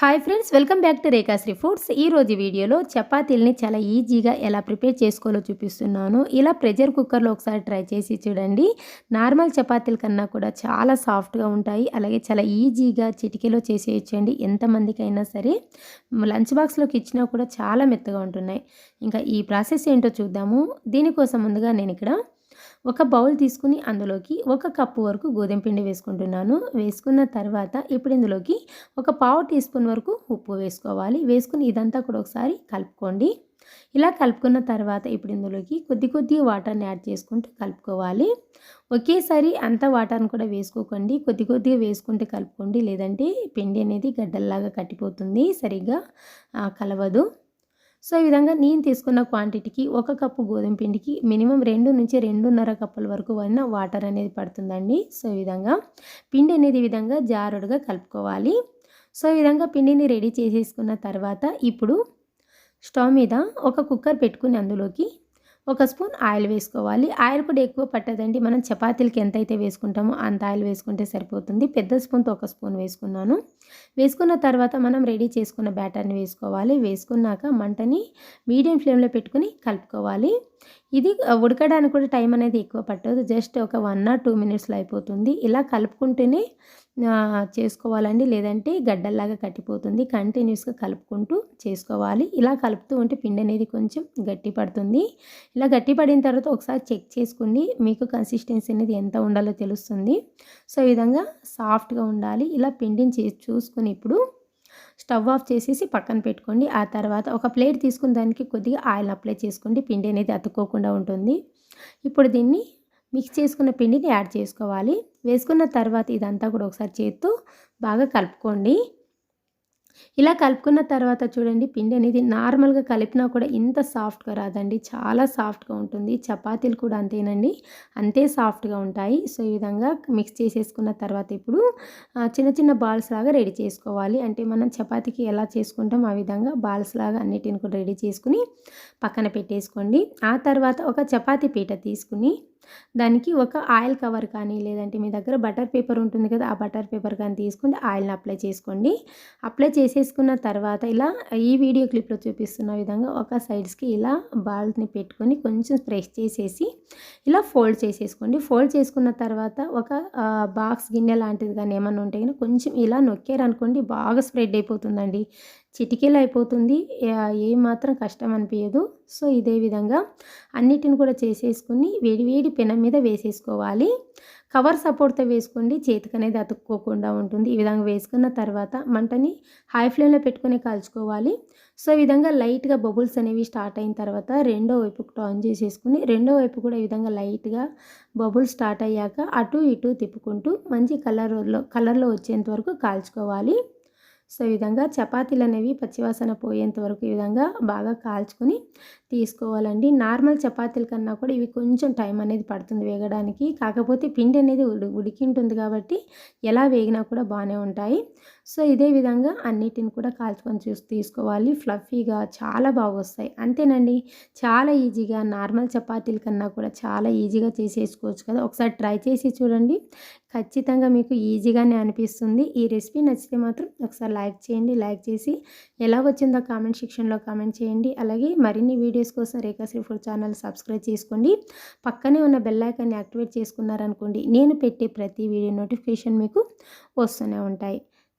Hi friends welcome back to Rekhashri foods ఈ రోజు వీడియోలో చపాతీల్ని చాలా ఈజీగా ఎలా ప్రిపేర్ చేసుకోవాలో చూపిస్తున్నాను. ఇలా ప్రెషర్ కుక్కర్లో ఒకసారి ట్రై చేసి చూడండి. నార్మల్ చపాతీల కన్నా కూడా చాలా సాఫ్ట్గా ఉంటాయి. అలాగే చాలా ఈజీగా చిటికీలో చేసేయచ్చండి. ఎంతమందికైనా సరే. లంచ్ బాక్స్లోకి ఇచ్చినా కూడా చాలా మెత్తగా ఉంటున్నాయి. ఇంకా ఈ ప్రాసెస్ ఏంటో చూద్దాము. దీనికోసం ముందుగా నేను ఇక్కడ ఒక బౌల్ తీసుకుని అందులోకి ఒక కప్పు వరకు గోధుమ పిండి వేసుకుంటున్నాను. వేసుకున్న తర్వాత ఇప్పుడు ఇందులోకి ఒక పావు టీ స్పూన్ వరకు ఉప్పు వేసుకోవాలి. వేసుకుని ఇదంతా కూడా ఒకసారి కలుపుకోండి. ఇలా కలుపుకున్న తర్వాత ఇప్పుడు ఇందులోకి కొద్ది కొద్దిగా వాటర్ని యాడ్ చేసుకుంటూ కలుపుకోవాలి. ఒకేసారి అంత వాటర్ని కూడా వేసుకోకండి. కొద్ది కొద్దిగా వేసుకుంటే కలుపుకోండి. లేదంటే పిండి అనేది గడ్డల్లాగా కట్టిపోతుంది. సరిగ్గా కలవదు. సో ఈ విధంగా నేను తీసుకున్న క్వాంటిటీకి ఒక కప్పు గోధుమ పిండికి మినిమం రెండు నుంచి రెండున్నర కప్పుల వరకు అయిన వాటర్ అనేది పడుతుందండి. సో ఈ విధంగా పిండి అనేది ఈ విధంగా జారుడుగా కలుపుకోవాలి. సో ఈ విధంగా పిండిని రెడీ చేసేసుకున్న తర్వాత ఇప్పుడు స్టవ్ మీద ఒక కుక్కర్ పెట్టుకుని అందులోకి ఒక స్పూన్ ఆయిల్ వేసుకోవాలి. ఆయిల్ కూడా ఎక్కువ పట్టదండి. మనం చపాతీలకి ఎంత అయితే వేసుకుంటామో అంత ఆయిల్ వేసుకుంటే సరిపోతుంది. పెద్ద స్పూన్తో ఒక స్పూన్ వేసుకున్నాను. వేసుకున్న తర్వాత మనం రెడీ చేసుకున్న బ్యాటర్ని వేసుకోవాలి. వేసుకున్నాక మంటని మీడియం ఫ్లేమ్లో పెట్టుకుని కలుపుకోవాలి. ఇది ఉడకడానికి కూడా టైం అనేది ఎక్కువ పట్టదు. జస్ట్ ఒక వన్ ఆర్ టూ మినిట్స్లో అయిపోతుంది. ఇలా కలుపుకుంటేనే చేసుకోవాలండి. లేదంటే గడ్డల్లాగా కట్టిపోతుంది. కంటిన్యూస్గా కలుపుకుంటూ చేసుకోవాలి. ఇలా కలుపుతూ ఉంటే పిండి అనేది కొంచెం గట్టి పడుతుంది. ఇలా గట్టి పడిన తర్వాత ఒకసారి చెక్ చేసుకోండి మీకు కన్సిస్టెన్సీ అనేది ఎంత ఉండాలో తెలుస్తుంది. సో ఈ విధంగా సాఫ్ట్గా ఉండాలి. ఇలా పిండిని చే చూసుకుని ఇప్పుడు స్టవ్ ఆఫ్ చేసేసి పక్కన పెట్టుకోండి. ఆ తర్వాత ఒక ప్లేట్ తీసుకుని దానికి కొద్దిగా ఆయిల్ అప్లై చేసుకోండి. పిండి అనేది అతుక్కోకుండా ఉంటుంది. ఇప్పుడు దీన్ని మిక్స్ చేసుకున్న పిండిని యాడ్ చేసుకోవాలి. వేసుకున్న తర్వాత ఇదంతా కూడా ఒకసారి చేత్తో బాగా కలుపుకోండి. ఇలా కలుపుకున్న తర్వాత చూడండి పిండి అనేది నార్మల్గా కలిపినా కూడా ఇంత సాఫ్ట్గా రాదండి. చాలా సాఫ్ట్గా ఉంటుంది. చపాతీలు కూడా అంతేనండి. అంతే సాఫ్ట్గా ఉంటాయి. సో ఈ విధంగా మిక్స్ చేసేసుకున్న తర్వాత ఇప్పుడు చిన్న చిన్న బాల్స్ లాగా రెడీ చేసుకోవాలి. అంటే మనం చపాతీకి ఎలా చేసుకుంటాం ఆ విధంగా బాల్స్ లాగా అన్నిటిని కూడా రెడీ చేసుకుని పక్కన పెట్టేసుకోండి. ఆ తర్వాత ఒక చపాతీ పీట తీసుకుని దానికి ఒక ఆయిల్ కవర్ కానీ లేదంటే మీ దగ్గర బటర్ పేపర్ ఉంటుంది కదా ఆ బటర్ పేపర్ కానీ తీసుకుంటే ఆయిల్ని అప్లై చేసుకోండి. అప్లై చేసేసుకున్న తర్వాత ఇలా ఈ వీడియో క్లిప్లో చూపిస్తున్న విధంగా ఒక సైడ్స్కి ఇలా బాల్ని పెట్టుకొని కొంచెం ప్రెస్ చేసేసి ఇలా ఫోల్డ్ చేసేసుకోండి. ఫోల్డ్ చేసుకున్న తర్వాత ఒక బాక్స్ గిన్నె లాంటిది కానీ ఏమన్నా ఉంటే కానీ కొంచెం ఇలా నొక్కారనుకోండి బాగా స్ప్రెడ్ అయిపోతుందండి. చిటికెలు అయిపోతుంది ఏమాత్రం కష్టం అనిపించదు సో ఇదే విధంగా అన్నిటిని కూడా చేసేసుకుని వేడివేడి పెనం మీద వేసేసుకోవాలి. కవర్ సపోర్ట్తో వేసుకోండి. చేతికి అనేది అతుక్కోకుండా ఉంటుంది. ఈ విధంగా వేసుకున్న తర్వాత మంటని హై ఫ్లేమ్లో పెట్టుకొని కాల్చుకోవాలి. సో ఈ విధంగా లైట్గా బబుల్స్ అనేవి స్టార్ట్ అయిన తర్వాత రెండో వైపుకు టాన్ చేసేసుకుని రెండో వైపు కూడా ఈ విధంగా లైట్గా బబుల్స్ స్టార్ట్ అయ్యాక అటు ఇటు తిప్పుకుంటూ మంచి కలర్లో కలర్లో వచ్చేంత వరకు కాల్చుకోవాలి. సో ఈ విధంగా చపాతీలు అనేవి పచ్చివాసన పోయేంత వరకు ఈ విధంగా బాగా కాల్చుకొని తీసుకోవాలండి. నార్మల్ చపాతీల కన్నా కూడా ఇవి కొంచెం టైం అనేది పడుతుంది వేగడానికి. కాకపోతే పిండి అనేది ఉడికి ఉంటుంది కాబట్టి ఎలా వేగినా కూడా బాగానే ఉంటాయి. సో ఇదే విధంగా అన్నిటిని కూడా కాల్చుకొని చూసి తీసుకోవాలి. ఫ్లఫీగా చాలా బాగా వస్తాయి అంతేనండి. చాలా ఈజీగా నార్మల్ చపాతీల కన్నా కూడా చాలా ఈజీగా చేసేసుకోవచ్చు కదా. ఒకసారి ట్రై చేసి చూడండి. ఖచ్చితంగా మీకు ఈజీగానే అనిపిస్తుంది. ఈ రెసిపీ నచ్చితే మాత్రం ఒకసారి లైక్ చేయండి. లైక్ చేసి ఎలా వచ్చిందో కామెంట్ సెక్షన్లో కామెంట్ చేయండి. అలాగే మరిన్ని వీడియోస్ కోసం రేఖాశ్రీ ఫుడ్ ఛానల్ సబ్స్క్రైబ్ చేసుకోండి. పక్కనే ఉన్న బెల్ ఐకాన్ని యాక్టివేట్ చేసుకున్నారనుకోండి నేను పెట్టే ప్రతి వీడియో నోటిఫికేషన్ మీకు వస్తూనే ఉంటాయి.